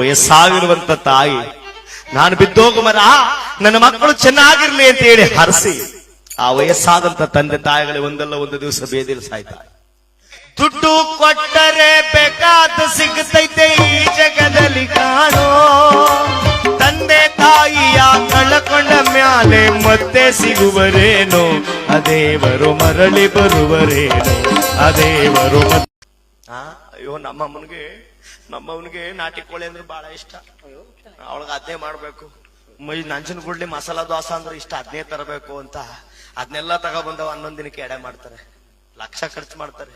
ವಯಸ್ಸಾಗಿರುವಂತ ತಾಯಿ. ನಾನು ಬಿದ್ದೋಗು ಮರ, ನನ್ನ ಮಕ್ಕಳು ಚೆನ್ನಾಗಿರ್ಲಿ ಅಂತ ಹೇಳಿ ಹರಸಿ, ಆ ವಯಸ್ಸಾದಂತ ತಂದೆ ತಾಯಿಗಳಿಗೆ ಒಂದಲ್ಲ ಒಂದು ದಿವಸ ಬೇದಿಲ್ ಸಾಯ್ತಾರೆ ದುಡ್ಡು ಕೊಟ್ಟರೆ ಬೇಕಾದ ಸಿಗುತ್ತೈತೆ ಈ ಜಗದಲ್ಲಿ ಕಾಣೋ. ತಂದೆ ತಾಯಿಯ ಕಳಕೊಂಡ ಮ್ಯಾಲೆ ಮತ್ತೆ ಸಿಗುವರೇನೋ ಅದೇವರು ಮರಳಿ ಬರುವರೇನೋ ಅದೇವರು ಆ, ಅಯ್ಯೋ ನಮ್ಮಮ್ಮನಿಗೆ ನಮ್ಮವನಿಗೆ ನಾಟಿ ಕೋಳಿ ಅಂದ್ರೆ ಬಹಳ ಇಷ್ಟ. ಅವಳಿಗೆ ಅದೇ ಮಾಡ್ಬೇಕು. ಮೈ ನಂಜನ ಗುಡ್ಲಿ ಮಸಾಲಾ ದೋಸೆ ಅಂದ್ರೆ ಇಷ್ಟ ಅದ್ನೇ ತರಬೇಕು ಅಂತ. ಅದನ್ನೆಲ್ಲ ತಗೊಬಂದವ ಹನ್ನೊಂದ್ ದಿನಕ್ಕೆ ಎಡೆ ಮಾಡ್ತಾರೆ. ಲಕ್ಷ ಖರ್ಚು ಮಾಡ್ತಾರೆ.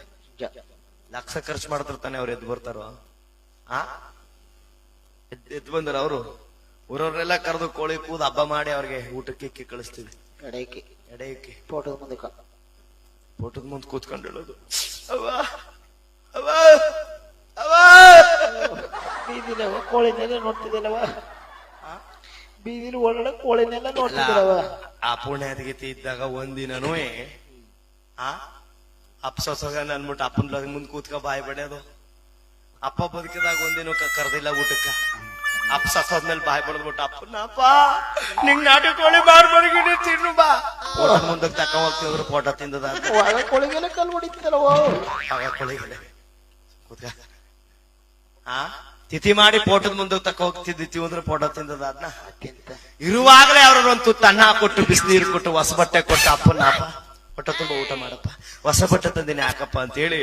ಲಕ್ಷ ಖರ್ಚು ಮಾಡ್ತಾರೆ ತಾನೆ ಅವ್ರು ಎದ್ದು ಬರ್ತಾರೋ? ಆ? ಎದ್- ಎದ್ದು ಬಂದ್ರ ಅವರು? ಊರವ್ರನ್ನೆಲ್ಲ ಕರೆದು ಕೋಳಿ ಕೂದ ಹಬ್ಬ ಮಾಡಿ ಅವ್ರಿಗೆ ಊಟಕ್ಕೆ ಇಕ್ಕಿ ಕಳಿಸ್ತೀವಿ. ಎಡೆಯಕ್ಕೆ ಎಡೆ ಇಕ್ಕಿ. ಫೋಟೋದ ಮುಂದಕ್ಕ ಫೋಟೋದ ಮುಂದೆ ಕೂತ್ಕೊಂಡು ಹೇಳೋದು. ಅವ್ವ ಅವ್ವ ಬೀದಿಲವ ಕೋಳಿನೆಲ್ಲ ನೋಡ್ತಿದ್ದಲ್ಲವ ಬೀದಿಲಿ ಒಳಗಡೆ ಕೋಳಿನೆಲ್ಲ ನೋಡ್ತಿದ್ದಲ್ಲವ ಆ ಪುಣ್ಯಾದಗತಿ ಇದ್ದಾಗ ಒಂದಿನನೂ ಆ ಅಪ್ಸೋಸಗ ಅನ್ಬಿಟ್ಟು ಅಪ್ಪನ ಮುಂದ್ ಕೂತ್ಕ ಬಾಯಿ ಬಡಿಯೋದು ಅಪ್ಪ ಬದುಕಿದಾಗ ಒಂದಿನ ಕರ್ದಿಲ್ಲ ಊಟಕ್ಕ. ಅಪ್ಪ ಸತ್ತೋದ್ಮೇಲೆ ಬಾಯಿ ಬಡದ್ಬಿಟ್ಟು ಅಪ್ಪನ ಅಪ್ಪ ನಿಂಗ್ ನಾಟಿ ಕೋಳಿ ಬಾರ್ ಬರಗಿನಿ ತಿನ್ನು ಬಾ. ಮುಂದಕ್ಕೆ ತಕ ಹೋಗ್ತಿದ್ರು ಫೋಟೋ ತಿಂದದ. ಒಳ ಕೋಳಿಗೆಲ್ಲ ಕಲ್ ಹೊಡಿತಿದ್ದಲ್ಲವ ಆಗ ಕೋಳಿಗೆಲ್ಲ ಕೂತ್ಕ. ಆ? ತಿಥಿ ಮಾಡಿ ಫೋಟೋದ ಮುಂದೆ ತಕ್ಕ ಹೋಗ್ತಿದ್ದಿತ್ತೀವಿ ಅಂದ್ರೆ ಫೋಟೋ ತಿಂದದ ಅದನ್ನ ಅತ್ಯಂತ ಇರುವಾಗಲೇ ಅವ್ರ ಒಂದು ತುತ್ತು ಅನ್ನ ಕೊಟ್ಟು ಬಿಸಿನೀರು ಕೊಟ್ಟು ಹೊಸ ಬಟ್ಟೆ ಕೊಟ್ಟು ಅಪ್ಪನ ಅಪ್ಪ ಹೊಟ್ಟೆ ತುಂಬ ಊಟ ಮಾಡಪ್ಪ ಹೊಸ ಬಟ್ಟೆ ತಂದಿನಿ ಹಾಕಪ್ಪ ಅಂತೇಳಿ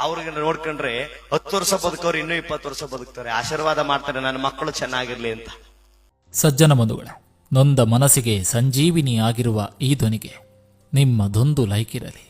ಅವ್ರಿಗೆ ನೋಡ್ಕೊಂಡ್ರೆ ಹತ್ತು ವರ್ಷ ಬದುಕೋರು ಇನ್ನೂ ಇಪ್ಪತ್ತು ವರ್ಷ ಬದುಕ್ತಾರೆ. ಆಶೀರ್ವಾದ ಮಾಡ್ತಾರೆ ನನ್ನ ಮಕ್ಕಳು ಚೆನ್ನಾಗಿರ್ಲಿ ಅಂತ. ಸಜ್ಜನ ಬಂಧುಗಳೇ ನೊಂದ ಮನಸ್ಸಿಗೆ ಸಂಜೀವಿನಿ ಆಗಿರುವ ಈ ಧ್ವನಿಗೆ ನಿಮ್ಮ ದೊಂದು ಲೈಕ್ ಇರಲಿ